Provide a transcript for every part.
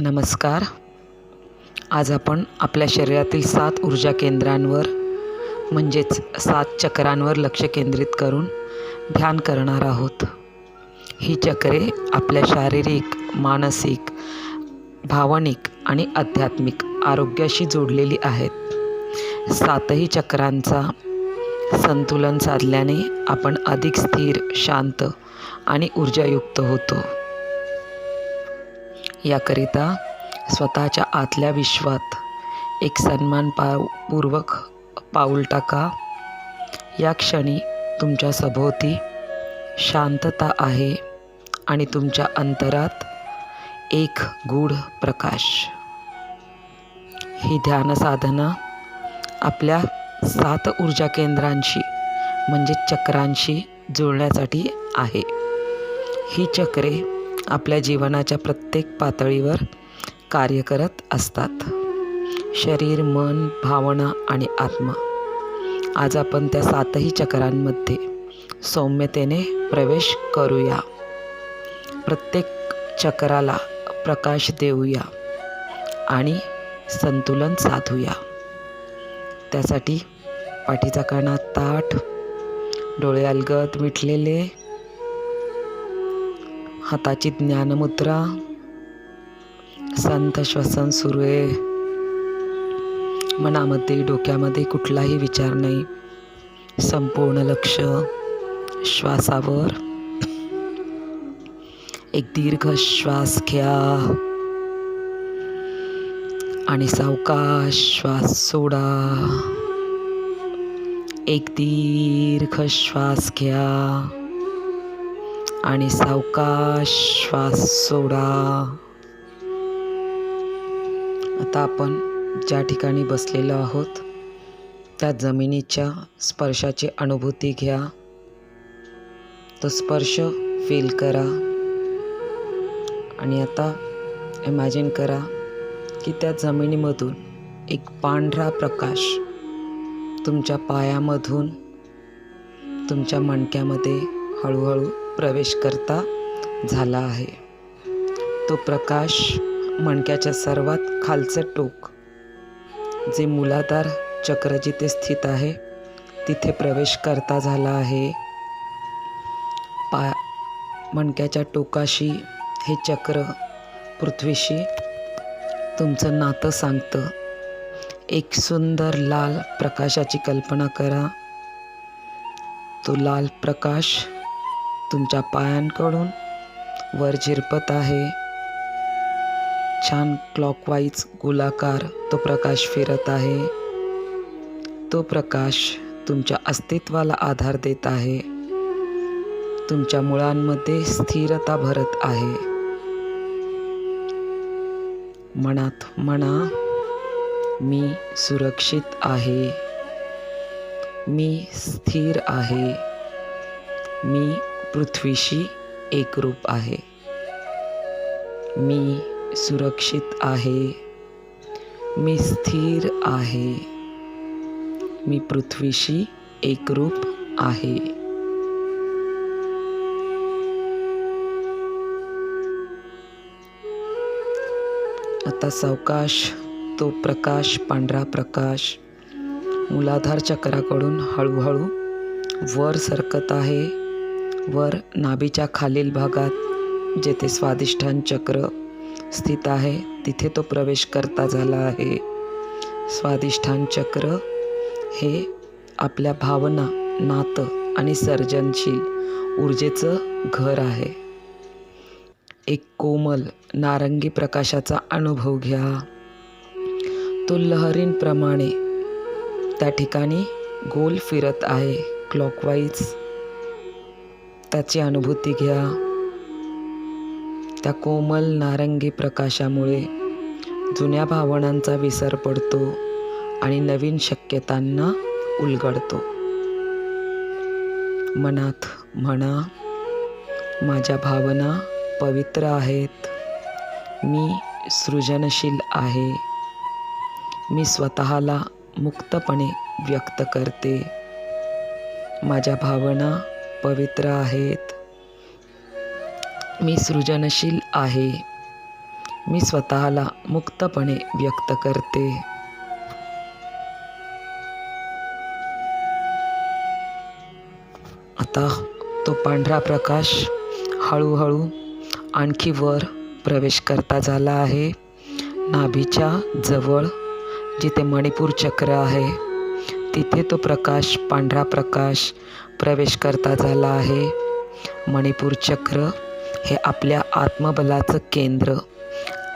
नमस्कार. आज आपण आपल्या शरीरातील सात ऊर्जा केंद्रांवर म्हणजेच सात चक्रांवर लक्ष केंद्रित करून ध्यान करणार आहोत. ही चक्रे आपल्या शारीरिक मानसिक भावनिक आणि आध्यात्मिक आरोग्याशी जोडलेली आहेत. सातही चक्रांचा संतुलन साधल्याने आपण अधिक स्थिर शांत आणि ऊर्जायुक्त होतो. याकरिता स्वतःच्या आतल्या विश्वात एक सन्मान पापूर्वक पाऊल टाका. या क्षणी तुमच्या सभोवती शांतता आहे आणि तुमच्या अंतरात एक गूढ प्रकाश. ही ध्यान साधना आपल्या सात ऊर्जा केंद्रांशी म्हणजे चक्रांशी जुळण्यासाठी आहे. ही चक्रे आपल्या जीवनाच्या प्रत्येक पातळीवर कार्य करत असतात. शरीर मन भावना आणि आत्मा. आज आपण त्या सातही चक्रांमध्ये सौम्यतेने प्रवेश करूया. प्रत्येक चक्राला प्रकाश देऊया आणि संतुलन साधूया. त्यासाठी पाठीचा कणा ताठ डोळे अलगद मिटलेले हाताची ज्ञानमुद्रा. संत श्वसन सुरू आहे. मनामध्ये डोक्यामध्ये कुठलाही विचार नाही. संपूर्ण लक्ष श्वासावर. एक दीर्घ श्वास घ्या. आणि सावकाश श्वास सोडा. एक दीर्घ श्वास घ्या. आणि सावकाश श्वास सोडा. आता आपण ज्या ठिकाणी बसलेलो आहोत त्या जमिनीच्या स्पर्शाची अनुभूती घ्या. तो स्पर्श फील करा. आणि आता इमॅजिन करा की त्या जमिनीमधून एक पांढरा प्रकाश तुमच्या पायामधून तुमच्या मणक्यामध्ये हळूहळू प्रवेश करता झाला आहे. तो प्रकाश मणक्याच्या सर्वात खालचं टोक जे मुलाधार चक्र जिथे स्थित आहे तिथे प्रवेश करता झाला आहे. पा मणक्याच्या टोकाशी हे चक्र पृथ्वीशी तुमचं नातं सांगतं. एक सुंदर लाल प्रकाशाची कल्पना करा. तो लाल प्रकाश तुमच्या पायांकडून वर झिरपत आहे. छान क्लॉकवाईज गोलाकार तो प्रकाश फिरत आहे. तो प्रकाश तुमच्या अस्तित्वाला आधार देत आहे. तुमच्या मुळांमध्ये स्थिरता भरत आहे. मनात म्हणा मी सुरक्षित आहे. मी स्थिर आहे. मी पृथ्वीशी एकरूप आहे. मी सुरक्षित आहे. मी स्थिर आहे. मी पृथ्वीशी एकरूप आहे. आता सावकाश तो प्रकाश पांढरा प्रकाश मुलाधार चक्राकडून हळूहळू वर सरकत आहे. वर नाभीच्या खालील भागात जेथे स्वादिष्ठान चक्र स्थित आहे तिथे तो प्रवेश करता झाला आहे. स्वादिष्ठान चक्र हे आपल्या भावना नातं आणि सर्जनशील ऊर्जेचं घर आहे. एक कोमल नारंगी प्रकाशाचा अनुभव घ्या. तो लहरींप्रमाणे त्या ठिकाणी गोल फिरत आहे क्लॉकवाईज त्याची अनुभूती घ्या. त्या कोमल नारंगी प्रकाशामुळे जुन्या भावनांचा विसर पडतो आणि नवीन शक्यतांना उलगडतो. मनात म्हणा माझ्या भावना पवित्र आहेत. मी सृजनशील आहे. मी स्वतःला मुक्तपणे व्यक्त करते. माझ्या भावना पवित्र आहेत. मी सृजनशील आहे. मी स्वतःला मुक्तपणे व्यक्त करते. आता तो पांढरा प्रकाश हळूहळू आणखी वर प्रवेश करता झाला आहे. नाभीच्या जवळ जिथे मणिपूर चक्र आहे. तिथे तो प्रकाश पांढरा प्रकाश प्रवेश करता झाला आहे. मणिपूर चक्र हे आपल्या आत्मबलाचं केंद्र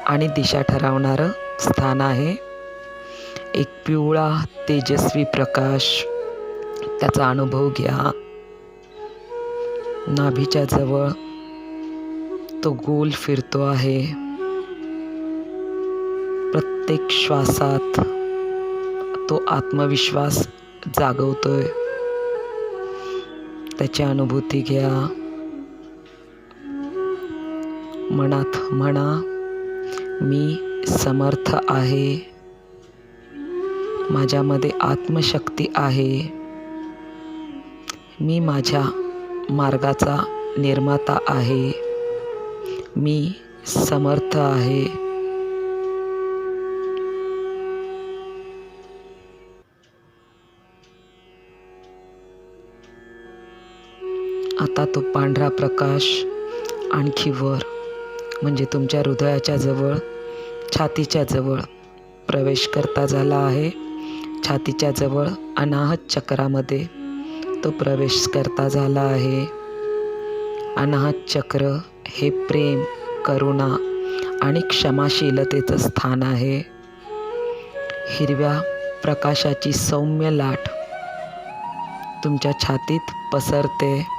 आणि दिशा ठरवणारं स्थान आहे. एक पिवळा तेजस्वी प्रकाश. त्याचा अनुभव घ्या. नाभीच्या जवळ तो गोल फिरतो आहे. प्रत्येक श्वासात तो आत्मविश्वास जागवतोय. त्याची अनुभूती घ्या. मनात म्हणा मी समर्थ आहे. माझ्यामध्ये आत्मशक्ती आहे. मी माझ्या मार्गाचा निर्माता आहे. मी समर्थ आहे. आता तो पांढरा प्रकाश आणखी वर म्हणजे तुमच्या हृदयाच्या जवळ छातीच्या जवळ प्रवेश करता झाला आहे. छातीच्या जवळ अनाहत चक्रामध्ये तो प्रवेश करता झाला आहे. अनाहत चक्र हे प्रेम करुणा आणि क्षमाशीलतेचं स्थान आहे. हिरव्या प्रकाशाची सौम्य लाट तुमच्या छातीत पसरते.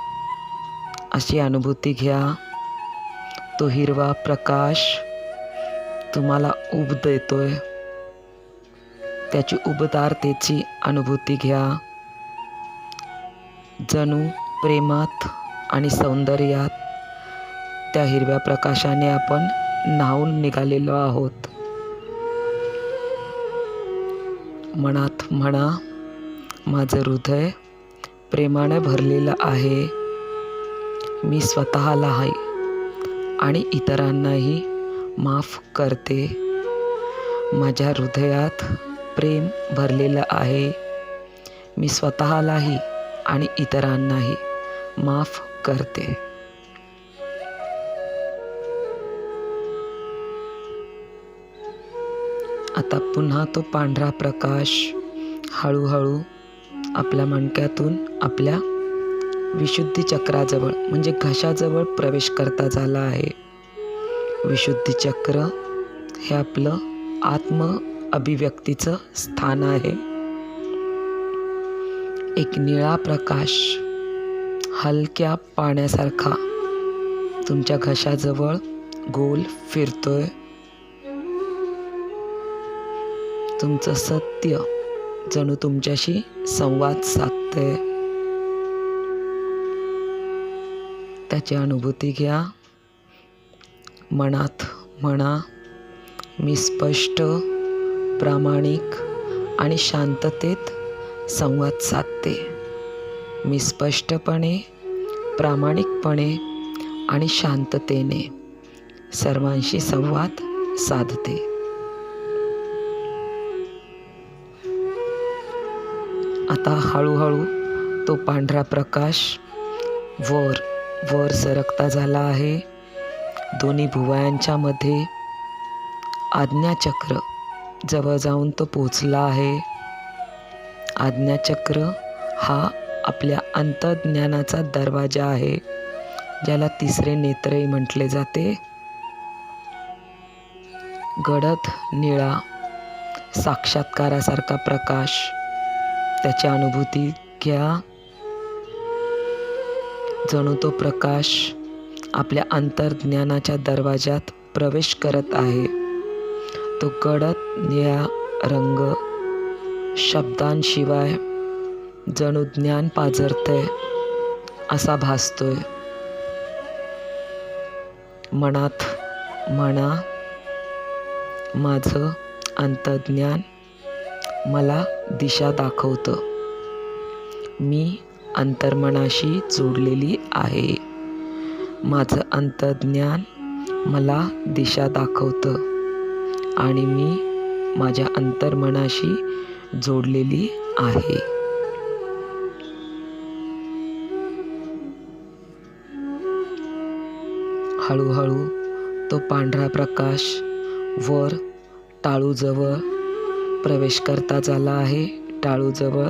अशी अनुभूती घ्या. तो हिरवा प्रकाश तुम्हाला उब देतोय. त्याची उबदारतेची अनुभूती घ्या. जणू प्रेमात आणि सौंदर्यात त्या हिरव्या प्रकाशाने आपण न्हावून निघालेलो आहोत. मनात म्हणा माझं हृदय प्रेमाने भरलेलं आहे. मी स्वतःला आहे आणि इतरांनाही माफ करते. माझ्या हृदयात प्रेम भरलेलं आहे. मी स्वतःलाही आणि इतरांनाही माफ करते. आता पुन्हा तो पांढरा प्रकाश हळूहळू आपल्या मणक्यातून आपल्या विशुद्धी चक्राजवळ म्हणजे घशाजवळ प्रवेश करता झाला आहे. विशुद्धी चक्र हे आपलं आत्म अभिव्यक्तीचं स्थान आहे. एक निळा प्रकाश हलक्या पाण्यासारखा तुमच्या घशाजवळ गोल फिरतोय. तुमचं सत्य जणू तुमच्याशी संवाद साधतंय. त्याची अनुभूती घ्या. मनात म्हणा मी स्पष्ट प्रामाणिक आणि शांततेत संवाद साधते. मी स्पष्टपणे प्रामाणिकपणे आणि शांततेने सर्वांशी संवाद साधते. आता हळूहळू तो पांढरा प्रकाश वर वर सरकता झाला आहे. दोन्ही भुवयांच्या मध्ये आज्ञाचक्र जवळ जाऊन तो पोचला आहे. आज्ञाचक्र हा आपल्या अंतर्ज्ञानाचा दरवाजा आहे ज्याला तिसरे नेत्रही म्हटले जाते. गडद निळा साक्षात्कारासारखा प्रकाश. त्याची अनुभूती घ्या. जणू तो प्रकाश आपल्या अंतर्ज्ञानाच्या दरवाज्यात प्रवेश करत आहे. तो गडद निळा रंग शब्दांशिवाय जणू ज्ञान पाजरतंय असा भासतोय. मनात म्हणा माझं अंतज्ञान मला दिशा दाखवतं. मी अंतर्मनाशी जोडलेली आहे. माझं अंतर्ज्ञान मला दिशा दाखवतं आणि मी माझ्या अंतर्मनाशी जोडलेली आहे. हळूहळू तो पांढरा प्रकाश वर टाळूजवळ प्रवेश करता झाला आहे. टाळूजवळ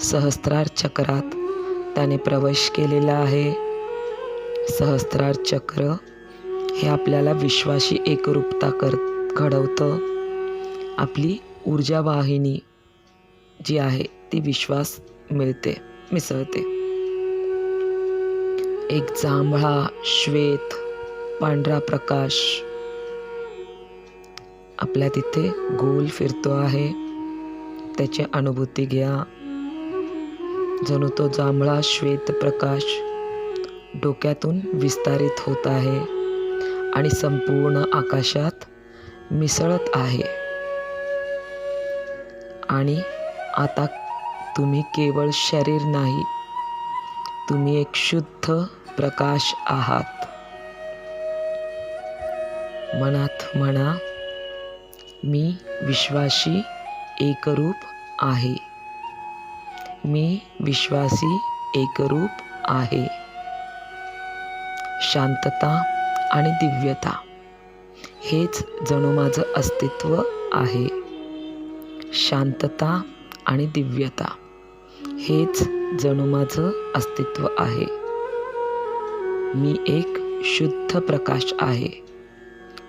सहस्त्रार चक्रात त्याने प्रवेश केलेला आहे. सहस्त्रार चक्र हे आपल्याला विश्वाशी एकरूपता कर घडवतं. आपली ऊर्जा वाहिनी जी आहे ती विश्वास मिळते मिसळते. एक जांभळा श्वेत पांढरा प्रकाश आपल्या तिथे गोल फिरतो आहे. त्याची अनुभूती घ्या. जणू तो जांभळा श्वेत प्रकाश डोक्यातून विस्तारित होत आहे आणि संपूर्ण आकाशात मिसळत आहे. आणि आता तुम्ही केवळ शरीर नाही तुम्ही एक शुद्ध प्रकाश आहात. मनात म्हणा मी विश्वाशी एकरूप आहे. मी विश्वासी एकरूप आहे. शांतता आणि दिव्यता हेच जणू माझं अस्तित्व आहे. शांतता आणि दिव्यता हेच जणू माझं अस्तित्व आहे. मी एक शुद्ध प्रकाश आहे.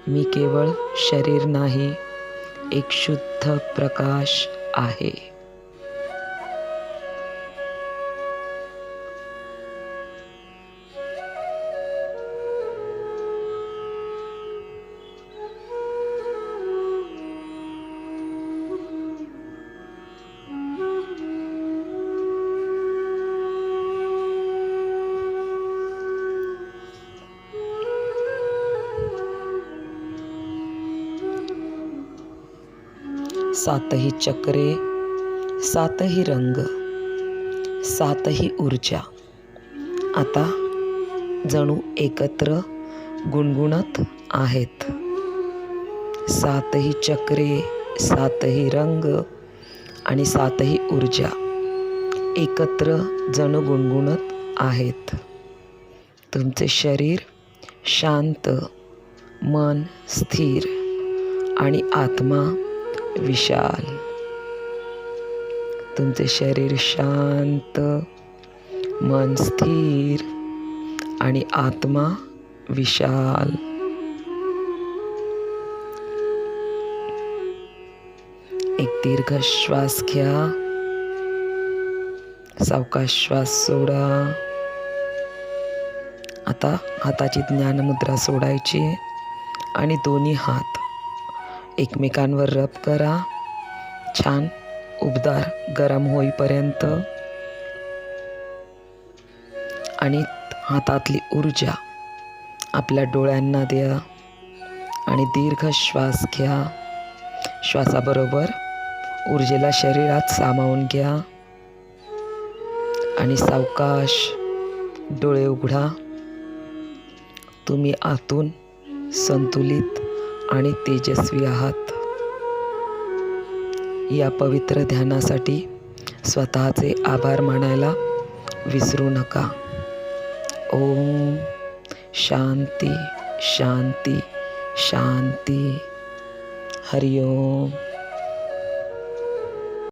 मी केवळ शरीर नाही एक शुद्ध प्रकाश आहे. सातही चक्रे सातही रंग सातही ऊर्जा. आता जणू एकत्र गुणगुणत आहेत. सातही चक्रे सातही रंग आणि सातही ऊर्जा एकत्र जणू गुणगुणत आहेत. तुमचे शरीर शांत मन स्थिर आणि आत्मा विशाल. तुमचे शरीर शांत मन स्थिर आणि आत्मा विशाल. एक दीर्घ श्वास घ्या. सावकाश श्वास सोडा. आता हाताची ज्ञानमुद्रा सोडायची आणि दोन्ही हात एकमेकांवर रब करा. छान उबदार गरम होईपर्यंत. आणि हातातली ऊर्जा आपल्या डोळ्यांना द्या. आणि दीर्घ श्वास घ्या. श्वासाबरोबर ऊर्जेला शरीरात सामावून घ्या. आणि सावकाश डोळे उघडा. तुम्ही आतून संतुलित आणि तेजस्वी आहात. या पवित्र ध्यानासाठी स्वतःचे आभार मानायला विसरू नका. ओम शांती शांती शांती. हरिओम.